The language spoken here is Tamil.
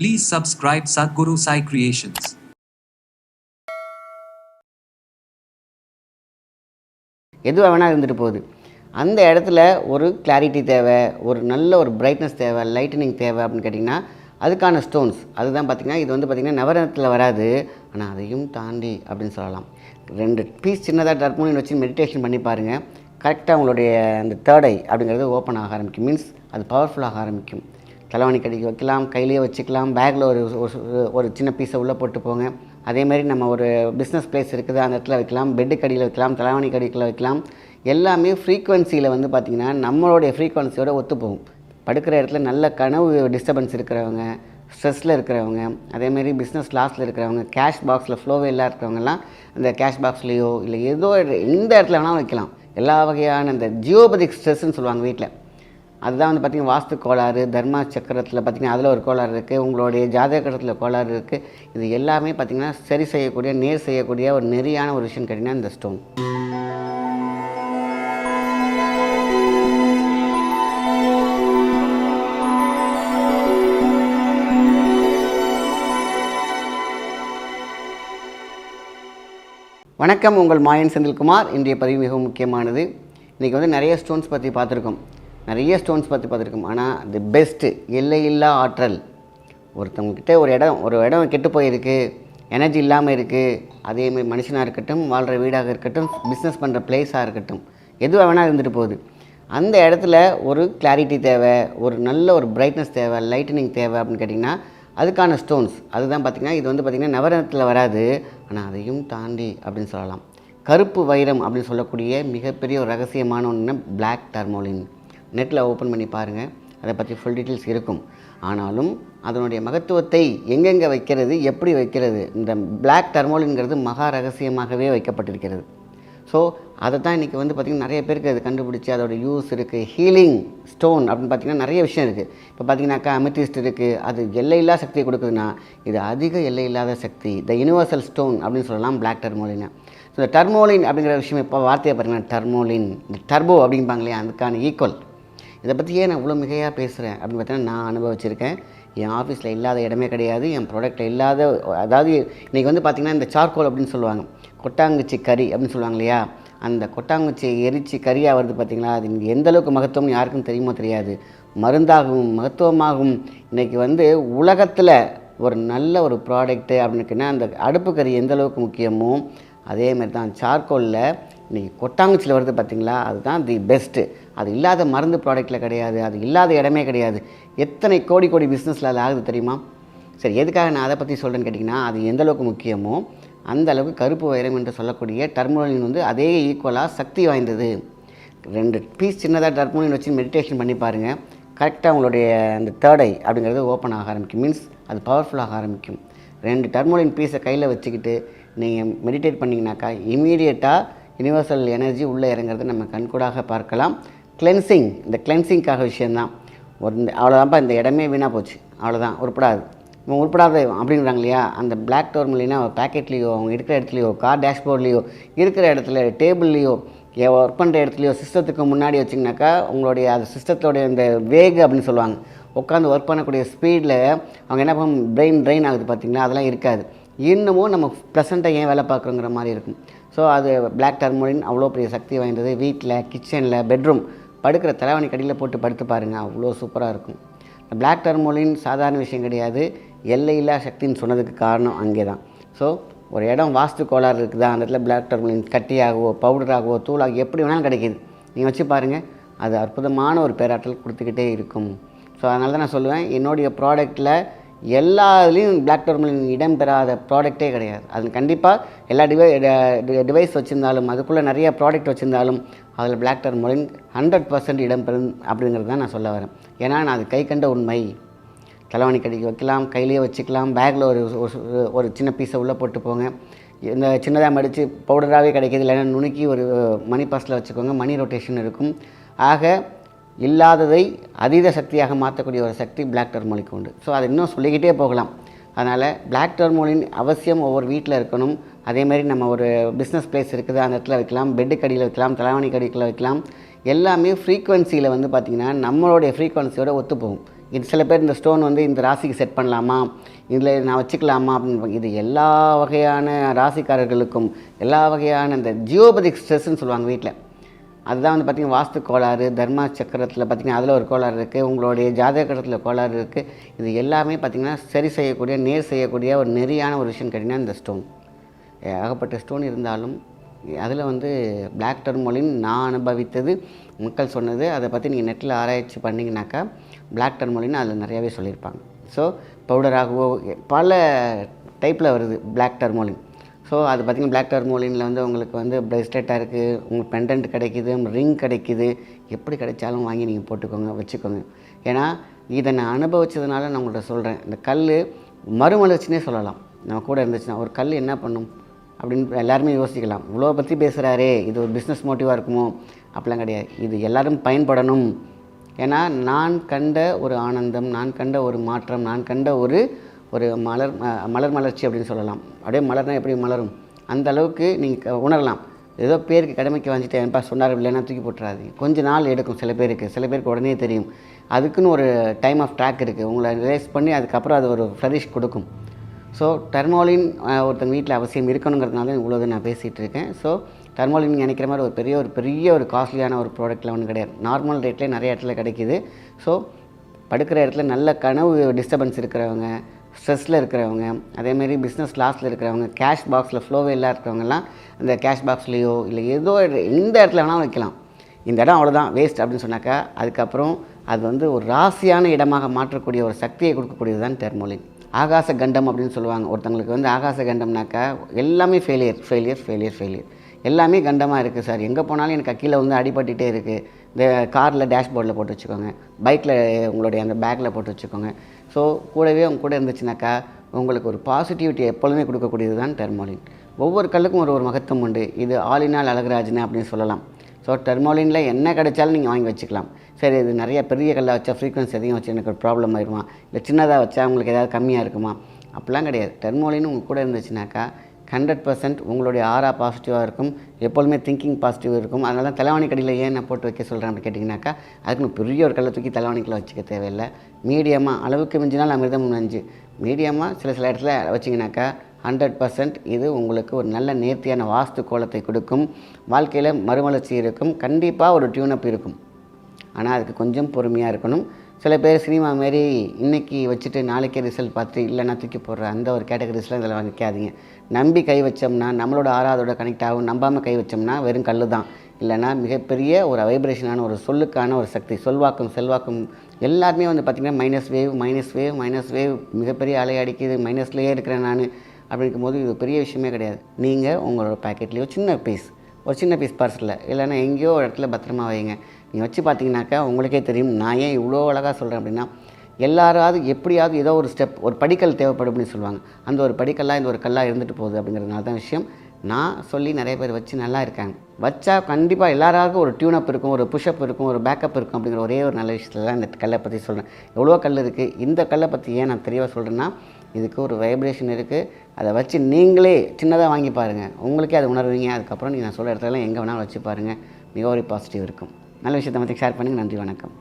Please subscribe Sadhguru Sai Creations. எதுவாக வேணால் இருந்துட்டு போகுது. அந்த இடத்துல ஒரு கிளாரிட்டி தேவை ஒரு நல்ல ஒரு பிரைட்னஸ் தேவை லைட்டனிங் தேவை அப்படின்னு கேட்டிங்கன்னா அதுக்கான ஸ்டோன்ஸ் அதுதான் பார்த்திங்கன்னா இது வந்து பார்த்திங்கன்னா நவரத்தில் வராது. ஆனால் அதையும் தாண்டி அப்படின்னு சொல்லலாம். ரெண்டு பீஸ் சின்னதாக டர்மோனியன் வச்சு மெடிடேஷன் பண்ணி பாருங்கள் கரெக்டாக உங்களுடைய அந்த தேர்ட் ஐ அப்படிங்கிறது ஓப்பன் ஆக ஆரம்பிக்கும். மீன்ஸ் அது பவர்ஃபுல்லாக ஆரம்பிக்கும். தலைவாணி கடிக்கு வைக்கலாம் கையிலேயே வச்சுக்கலாம் பேக்கில் ஒரு ஒரு- சின்ன பீஸை உள்ளே போட்டு போங்க. அதே மாதிரி நம்ம ஒரு பிஸ்னஸ் பிளேஸ் இருக்குது அந்த இடத்துல வைக்கலாம் பெட்டு கடியில் வைக்கலாம் தலைவாணி கடிக்கில் வைக்கலாம். எல்லாமே ஃப்ரீக்குவென்சியில் வந்து பார்த்திங்கன்னா நம்மளுடைய ஃப்ரீக்குவென்சியோட ஒத்துப்போகும் படுக்கிற இடத்துல நல்ல கனவு டிஸ்டர்பன்ஸ் இருக்கிறவங்க ஸ்ட்ரெஸ்ஸில் இருக்கிறவங்க அதேமாரி பிஸ்னஸ் லாஸில் இருக்கிறவங்க கேஷ் பாக்ஸில் ஃப்ளோவே இல்லாத இருக்கிறவங்கலாம் அந்த கேஷ் பாக்ஸ்லேயோ இல்லை ஏதோ எந்த இடத்துல வேணாலும் வைக்கலாம். எல்லா வகையான இந்த ஜியோபதிக் ஸ்ட்ரெஸ்ன்னு சொல்லுவாங்க வீட்டில் அதுதான் வந்து பார்த்திங்கன்னா வாஸ்து கோளாறு தர்மா சக்கரத்தில் பார்த்திங்கன்னா அதில் ஒரு கோளாறு இருக்குது உங்களுடைய ஜாதக கட்டத்தில் கோளாறு இருக்குது இது எல்லாமே பார்த்திங்கன்னா சரி செய்யக்கூடிய நேர் செய்யக்கூடிய ஒரு நெறியான ஒரு விஷயம் கேட்டிங்கன்னா இந்த ஸ்டோன் வணக்கம் உங்கள் மாயன் செந்தில்குமார். இன்றைய பதிவு மிகவும் முக்கியமானது. இன்றைக்கி வந்து நிறைய ஸ்டோன்ஸ் பற்றி பார்த்துருக்கோம். நிறைய ஸ்டோன்ஸ் பார்த்து பார்த்துருக்கோம். ஆனால் தி பெஸ்ட்டு எல்லையில்லா ஆற்றல். ஒருத்தவங்கக்கிட்ட ஒரு இடம் ஒரு இடம் கெட்டு போயிருக்கு எனர்ஜி இல்லாமல் இருக்குது அதேமாதிரி மனுஷனாக இருக்கட்டும் வாழ்கிற வீடாக இருக்கட்டும் பிஸ்னஸ் பண்ணுற பிளேஸாக இருக்கட்டும் எதுவாக வேணால் இருந்துட்டு போகுது. அந்த இடத்துல ஒரு கிளாரிட்டி தேவை ஒரு நல்ல ஒரு பிரைட்னஸ் தேவை லைட்டனிங் தேவை அப்படின்னு கேட்டிங்கன்னா அதுக்கான ஸ்டோன்ஸ் அதுதான் பார்த்திங்கன்னா இது வந்து பார்த்திங்கன்னா நவரத்தில் வராது. ஆனால் அதையும் தாண்டி அப்படின்னு சொல்லலாம். கருப்பு வைரம் அப்படின்னு சொல்லக்கூடிய மிகப்பெரிய ஒரு ரகசியமான ஒன்று பிளாக் டர்மோலின் நெட்டில் ஓப்பன் பண்ணி பாருங்கள். அதை பற்றி ஃபுல் டீட்டெயில்ஸ் இருக்கும். ஆனாலும் அதனுடைய மகத்துவத்தை எங்கெங்கே வைக்கிறது எப்படி வைக்கிறது இந்த பிளாக் டர்மோலின்ங்கிறது மகா ரகசியமாகவே வைக்கப்பட்டிருக்கிறது. ஸோ அதை தான் இன்றைக்கி வந்து பார்த்திங்கன்னா நிறைய பேருக்கு அது கண்டுபிடிச்சி அதோட யூஸ் இருக்குது ஹீலிங் ஸ்டோன் அப்படின்னு பார்த்திங்கன்னா நிறைய விஷயம் இருக்குது இப்போ பார்த்தீங்கன்னாக்கா அமித்திஸ்ட் இருக்குது அது எல்லையில்லா சக்தியை கொடுக்குதுன்னா இது அதிக எல்லையில்லாத சக்தி. த யூனிவர்சல் ஸ்டோன் அப்படின்னு சொல்லலாம் பிளாக் டர்மோலினை ஸோ இந்த டர்மோலின் அப்படிங்கிற விஷயம் இப்போ வார்த்தையை பார்த்தீங்கன்னா டர்மோலின் இந்த டர்போ அப்படிம்பாங்க இல்லையா? அதுக்கான ஈக்குவல் இதை பற்றி ஏன் நான் இவ்வளோ மிகையாக பேசுகிறேன் அப்படின்னு பார்த்தீங்கன்னா நான் அனுபவிச்சிருக்கேன். என் ஆஃபீஸில் இல்லாத இடமே கிடையாது என் ப்ராடக்ட்டில் இல்லாத அதாவது இன்றைக்கி வந்து பார்த்திங்கன்னா இந்த சார்கோல் அப்படின்னு சொல்லுவாங்க. கொட்டாங்குச்சி கறி அப்படின்னு சொல்லுவாங்க இல்லையா? அந்த கொட்டாங்குச்சி எரிச்சி கறியாக வருது பார்த்தீங்களா? அது எந்த அளவுக்கு மகத்துவம் யாருக்கும் தெரியுமோ தெரியாது. மருந்தாகவும் மகத்துவமாகவும் இன்றைக்கி வந்து உலகத்தில் ஒரு நல்ல ஒரு ப்ராடக்ட்டு அப்படின்னுக்குன்னா அந்த அடுப்பு கறி எந்த அளவுக்கு முக்கியமோ அதே மாதிரி தான் சார்கோலில் இன்றைக்கி கொட்டாங்குச்சியில் வருது பார்த்திங்களா? அதுதான் தி பெஸ்ட்டு அது இல்லாத மருந்து ப்ராடக்ட்டில் கிடையாது அது இல்லாத இடமே கிடையாது. எத்தனை கோடி கோடி பிஸ்னஸில் அது ஆகுது தெரியுமா? சரி எதுக்காக நான் அதை பற்றி சொல்கிறேன்னு கேட்டிங்கன்னா அது எந்த அளவுக்கு முக்கியமோ அந்த அளவுக்கு கருப்பு வைரம் என்று சொல்லக்கூடிய டர்மோலின் வந்து அதே ஈக்குவலாக சக்தி வாய்ந்தது. ரெண்டு பீஸ் சின்னதாக டர்மோலின் வச்சு மெடிடேஷன் பண்ணி பாருங்கள் கரெக்டாக உங்களுடைய அந்த தேர்ட் ஐ அப்படிங்கிறது ஓப்பன் ஆக ஆரம்பிக்கும். மீன்ஸ் அது பவர்ஃபுல்லாக ஆரம்பிக்கும். ரெண்டு டர்மோலின் பீஸை கையில் வச்சுக்கிட்டு நீங்கள் மெடிடேட் பண்ணிங்கனாக்கா இமீடியட்டாக யுனிவர்சல் எனர்ஜி உள்ளே இறங்குறதை நம்ம கண்கூடாக பார்க்கலாம். கிளென்சிங் இந்த கிளென்சிங்காக விஷயந்தான் ஒரு இந்த அவ்வளோதான்ப்பா இந்த இடமே வீணாக போச்சு. அவ்வளோதான் உருப்படாது. இவன் உருப்படாத அப்படிங்கிறாங்க இல்லையா? அந்த பிளாக் டோர்மலினா பேக்கெட்லேயோ அவங்க இருக்கிற இடத்துலையோ கார் டேஷ்போர்ட்லேயோ இருக்கிற இடத்துல டேபிள்லேயோ ஒர்க் பண்ணுற இடத்துலையோ சிஸ்டத்துக்கு முன்னாடி வச்சிங்கனாக்கா உங்களுடைய அது சிஸ்டத்தோடைய இந்த வேக் அப்படின்னு சொல்லுவாங்க. உட்காந்து ஒர்க் பண்ணக்கூடிய ஸ்பீடில் அவங்க என்ன பண்ணும்? பிரெயின் ட்ரெயின் ஆகுது பார்த்தீங்களா? அதெல்லாம் இருக்காது. இன்னமும் நம்ம ப்ளசண்ட்டாக ஏன் வேலை பார்க்குறோங்கிற மாதிரி இருக்கும். ஸோ அது பிளாக் டர்மோலின் அவ்வளோ பெரிய சக்தி வாய்ந்தது. வீட்டில் கிச்சனில் பெட்ரூம் படுக்கிற தலைவணி கடியில் போட்டு படுத்து பாருங்கள் அவ்வளோ சூப்பராக இருக்கும். பிளாக் டர்மோலின் சாதாரண விஷயம் கிடையாது. எல்லையில்லா சக்தின்னு சொன்னதுக்கு காரணம் அங்கே தான் ஸோ ஒரு இடம் வாஸ்து கோளாறு இருக்குதா? அந்த இடத்துல பிளாக் டர்மோலின் கட்டியாகவோ பவுடராகவோ தூளாகவோ எப்படி வேணாலும் கிடைக்கிது. நீங்கள் வச்சு பாருங்கள் அது அற்புதமான ஒரு பேராற்றல் கொடுத்துக்கிட்டே இருக்கும். ஸோ அதனால தான் நான் சொல்லுவேன் என்னுடைய ப்ராடக்ட்டில் எல்லா இதுலேயும் பிளாக் டர்மலின் இடம் பெறாத ப்ராடக்ட்டே கிடையாது. அது கண்டிப்பாக எல்லா டிவை டிவைஸ் வச்சுருந்தாலும் அதுக்குள்ளே நிறைய ப்ராடக்ட் வச்சுருந்தாலும் அதில் பிளாக் டர்மலின் ஹண்ட்ரட் பர்சன்ட் இடம் பெறும் அப்படிங்கிறது தான் நான் சொல்ல வரேன். ஏன்னா நான் அது கை கண்ட உண்மை. தலைவாணி கடிக்கு வைக்கலாம் கையிலேயே வச்சுக்கலாம் பேக்கில் ஒரு ஒரு- ஒரு சின்ன பீஸை உள்ளே போட்டு போங்க. இந்த சின்னதாக மடித்து பவுடராகவே கிடைக்கிது இல்லைன்னா நுணுக்கி ஒரு மணி பர்ஸில் வச்சுக்கோங்க மணி ரொட்டேஷன் இருக்கும். ஆக இல்லாததை அதீத சக்தியாக மாற்றக்கூடிய ஒரு சக்தி பிளாக் டர்மோலிக்கு உண்டு. ஸோ அதை இன்னும் சொல்லிக்கிட்டே போகலாம். அதனால் பிளாக் டர்மோலின் அவசியம் ஒவ்வொரு வீட்டில் இருக்கணும். அதேமாதிரி நம்ம ஒரு பிஸ்னஸ் பிளேஸ் இருக்குது அந்த இடத்துல வைக்கலாம். பெட்டு கடியில் வைக்கலாம் தலைவாணி கடியில் வைக்கலாம். எல்லாமே ஃப்ரீக்குவென்சியில் வந்து பார்த்திங்கன்னா நம்மளுடைய ஃப்ரீக்குவென்சியோட ஒத்து போகும் இது சில பேர் இந்த ஸ்டோன் வந்து இந்த ராசிக்கு செட் பண்ணலாமா? இதில் நான் வச்சுக்கலாமா? அப்படின்னு இது எல்லா வகையான ராசிக்காரர்களுக்கும் எல்லா வகையான இந்த ஜியோபதிக் ஸ்ட்ரெஸ்ன்னு சொல்லுவாங்க வீட்டில் அதுதான் வந்து பார்த்திங்கன்னா வாஸ்து கோளாறு தர்மா சக்கரத்தில் பார்த்திங்கன்னா அதில் ஒரு கோளாறு இருக்குது உங்களுடைய ஜாதகத்தில் கோளாறு இருக்குது இது எல்லாமே பார்த்திங்கன்னா சரி செய்யக்கூடிய நேர் செய்யக்கூடிய ஒரு நெறியான ஒரு விஷயம் கேட்டிங்கன்னா இந்த ஸ்டோன் ஏகப்பட்ட ஸ்டோன் இருந்தாலும் அதில் வந்து பிளாக் டர்மோலின் நான் அனுபவித்தது மக்கள் சொன்னது அதை பற்றி நீங்கள் நெட்டில் ஆராய்ச்சி பண்ணிங்கனாக்கா பிளாக் டர்மோலின் அதில் நிறையாவே சொல்லியிருப்பாங்க. ஸோ பவுடராகவோ பல டைப்பில் வருது பிளாக் டர்மோலின் ஸோ அது பார்த்திங்கன்னா பிளாக் டர்மோலினில் வந்து உங்களுக்கு வந்து ப்ரெஸ்லெட்டாக இருக்குது உங்களுக்கு பெண்டன்ட் கிடைக்குது ரிங் கிடைக்குது. எப்படி கிடைச்சாலும் வாங்கி நீங்கள் போட்டுக்கோங்க வச்சுக்கோங்க. ஏன்னா இதை நான் அனுபவிச்சதுனால நான் உங்கள்கிட்ட சொல்கிறேன் இந்த கல் மறுமலர்ச்சினே சொல்லலாம். நம்ம கூட இருந்துச்சுன்னா ஒரு கல் என்ன பண்ணும்? அப்படின்னு எல்லாருமே யோசிக்கலாம். இவ்வளோ பற்றி பேசுகிறாரே இது ஒரு பிஸ்னஸ் மோட்டிவாக இருக்குமோ? அப்படிலாம் கிடையாது. இது எல்லோரும் பயன்படணும். ஏன்னா நான் கண்ட ஒரு ஆனந்தம் நான் கண்ட ஒரு மாற்றம் நான் கண்ட ஒரு ஒரு மலர் மலர் மலர்ச்சி அப்படின்னு சொல்லலாம். அப்படியே மலர்னா எப்படி மலரும்? அந்த அளவுக்கு நீங்கள் உணரலாம். ஏதோ பேருக்கு கடமைக்கு வாங்கிட்டு என்பா சொன்னார் இல்லைன்னா தூக்கி போட்டுறாது. கொஞ்ச நாள் எடுக்கும் சில பேருக்கு. சில பேருக்கு உடனே தெரியும். அதுக்குன்னு ஒரு டைம் ஆஃப் ட்ராக் இருக்குது உங்களை ரிலேஸ் பண்ணி அதுக்கப்புறம் அது ஒரு ஃப்ளரிஷ் கொடுக்கும். ஸோ டெர்மோலின் ஒருத்தங்க வீட்டில் அவசியம் இருக்கணுங்கிறதுனால தான் இவ்வளோ நான் பேசிகிட்டு இருக்கேன். ஸோ டர்மோலின் நினைக்கிற மாதிரி ஒரு பெரிய ஒரு பெரிய ஒரு காஸ்ட்லியான ஒரு ப்ராடக்ட்லாம் ஒன்றும் கிடையாது. நார்மல் ரேட்லேயே நிறைய இடத்துல கிடைக்கிது. ஸோ படுக்கிற இடத்துல நல்ல கனவு டிஸ்டர்பன்ஸ் இருக்கிறவங்க ஸ்ட்ரெஸ்ஸில் இருக்கிறவங்க அதேமாரி பிஸ்னஸ் லாஸில் இருக்கிறவங்க கேஷ் பாக்ஸில் ஃப்ளோவே இல்லா இருக்கிறவங்கலாம் அந்த கேஷ் பாக்ஸ்லேயோ இல்லை ஏதோ எந்த இடத்துல வேணாலும் வைக்கலாம். இந்த இடம் அவ்வளோதான் வேஸ்ட் அப்படின்னு சொன்னாக்கா அதுக்கப்புறம் அது வந்து ஒரு ராசியான இடமாக மாற்றக்கூடிய ஒரு சக்தியை கொடுக்கக்கூடியது தான் டெர்மோலின் ஆகாச கண்டம் அப்படின்னு சொல்லுவாங்க. ஒருத்தங்களுக்கு வந்து ஆகாச கண்டம்னாக்கா எல்லாமே ஃபெயிலியர் ஃபெயிலியர் ஃபெயிலியர் ஃபெயிலியர் எல்லாமே கண்டமாக இருக்குது சார். எங்கே போனாலும் எனக்கு கீழே வந்து அடிபட்டுகிட்டே இருக்குது இந்த காரில் டேஷ்போர்டில் போட்டு வச்சுக்கோங்க. பைக்கில் உங்களுடைய அந்த பேக்கில் போட்டு வச்சுக்கோங்க. ஸோ கூடவே உங்க கூட இருந்துச்சுனாக்கா உங்களுக்கு ஒரு பாசிட்டிவிட்டி எப்பொழுதுமே கொடுக்கக்கூடியது தான் டெர்மோலின் ஒவ்வொரு கல்லுக்கும் ஒரு ஒரு மகத்துவம் உண்டு. இது ஆலினால் அழகராஜன் அப்படின்னு சொல்லலாம். ஸோ டெர்மோலினில் என்ன கிடைச்சாலும் நீங்கள் வாங்கி வச்சுக்கலாம். சரி இது நிறைய பெரிய கல்லாக வச்சா ஃப்ரீக்வன்சி அதிகம் வச்சு எனக்கு ஒரு ப்ராப்ளம் ஆயிடுமா? இல்லை சின்னதாக வச்சா உங்களுக்கு ஏதாவது கம்மியாக இருக்குமா? அப்படிலாம் கிடையாது. டெர்மோலின் உங்கள் கூட இருந்துச்சுனாக்கா ஹண்ட்ரட் பர்சன்ட் உங்களுடைய ஆரா பாசிட்டிவாக இருக்கும். எப்போதுமே திங்கிங் பாசிட்டிவ் இருக்கும். அதனால தான் தலைவாணி கடியில் ஏன் நான் போட்டு வைக்க சொல்கிறேன் அப்படின்னு கேட்டிங்கனாக்கா அதுக்குன்னு பெரிய ஒரு கல்லை தூக்கி தலைவாணிக்கெல்லாம் வச்சுக்க தேவையில்லை. மீடியமாக அளவுக்கு மிஞ்சினால் அமிர்தம் நஞ்சு. மீடியமாக சில சில இடத்துல வச்சிங்கனாக்கா ஹண்ட்ரட் பர்சன்ட் இது உங்களுக்கு ஒரு நல்ல நேர்த்தியான வாஸ்து கோலத்தை கொடுக்கும். வாழ்க்கையில் மறுமலர்ச்சி இருக்கும். கண்டிப்பாக ஒரு டியூனப் இருக்கும். ஆனால் அதுக்கு கொஞ்சம் பொறுமையாக இருக்கணும். சில பேர் சினிமா மாரி இன்றைக்கி வச்சுட்டு நாளைக்கே ரிசல்ட் பார்த்து இல்லைன்னா தூக்கி போடுற அந்த ஒரு கேட்டகரிஸ்லாம் இதில் வைக்காதீங்க. நம்பி கை வச்சோம்னா நம்மளோட ஆறாதோட கனெக்ட் ஆகும். நம்பாமல் கை வச்சோம்னா வெறும் கல் தான். இல்லைன்னா மிகப்பெரிய ஒரு வைப்ரேஷனான ஒரு சொல்லுக்கான ஒரு சக்தி சொல்வாக்கும் செல்வாக்கும் எல்லாருமே வந்து பார்த்திங்கன்னா minus wave minus wave minus wave மிகப்பெரிய அலை அடிக்குது மைனஸ்லேயே இருக்கிறேன் நான் அப்படிங்கும் போது இது பெரிய விஷயமே கிடையாது. நீங்கள் உங்களோட பாக்கெட்லேயோ சின்ன பீஸ் ஒரு சின்ன பீஸ் பார்சலில் இல்லைன்னா எங்கேயோ ஒரு இடத்துல பத்திரமா வைங்க. நீங்கள் வச்சு பார்த்தீங்கன்னாக்கா உங்களுக்கே தெரியும். நான் ஏன் இவ்வளோ அழகாக சொல்கிறேன் அப்படின்னா எல்லாராவது எப்படியாவது ஏதோ ஒரு ஸ்டெப் ஒரு படிக்கல் தேவைப்படும் அப்படின்னு சொல்லுவாங்க. அந்த ஒரு படிக்கல்லாக இந்த ஒரு கல்லாக இருந்துட்டு போகுது அப்படிங்கிறதுனால தான் விஷயம். நான் சொல்லி நிறைய பேர் வச்சு நல்லா இருக்காங்க. வச்சா கண்டிப்பாக எல்லாராருக்கும் ஒரு டியூனப் இருக்கும் ஒரு புஷ்அப் இருக்கும் ஒரு பேக்கப் இருக்கும் அப்படிங்கிற ஒரே ஒரு நல்ல விஷயத்தில் தான் இந்த கல்லை பற்றி சொல்கிறேன் எவ்வளோ கல் இருக்குது இந்த கல்லை பற்றி ஏன் நான் தெளிவாக சொல்கிறேன்னா இதுக்கு ஒரு வைப்ரேஷன் இருக்குது அதை வச்சு நீங்களே சின்னதாக வாங்கி பாருங்கள் உங்களுக்கே அதை உணர்வீங்க. அதுக்கப்புறம் நீங்கள் நான் சொல்கிற இடத்துலலாம் எங்கே வேணாலும் வச்சு பாருங்கள் மிக ஒரு பாசிட்டிவ் இருக்கும். நல்ல விஷயத்தை மற்ற ஷேர் பண்ணுங்கள் நன்றி வணக்கம்.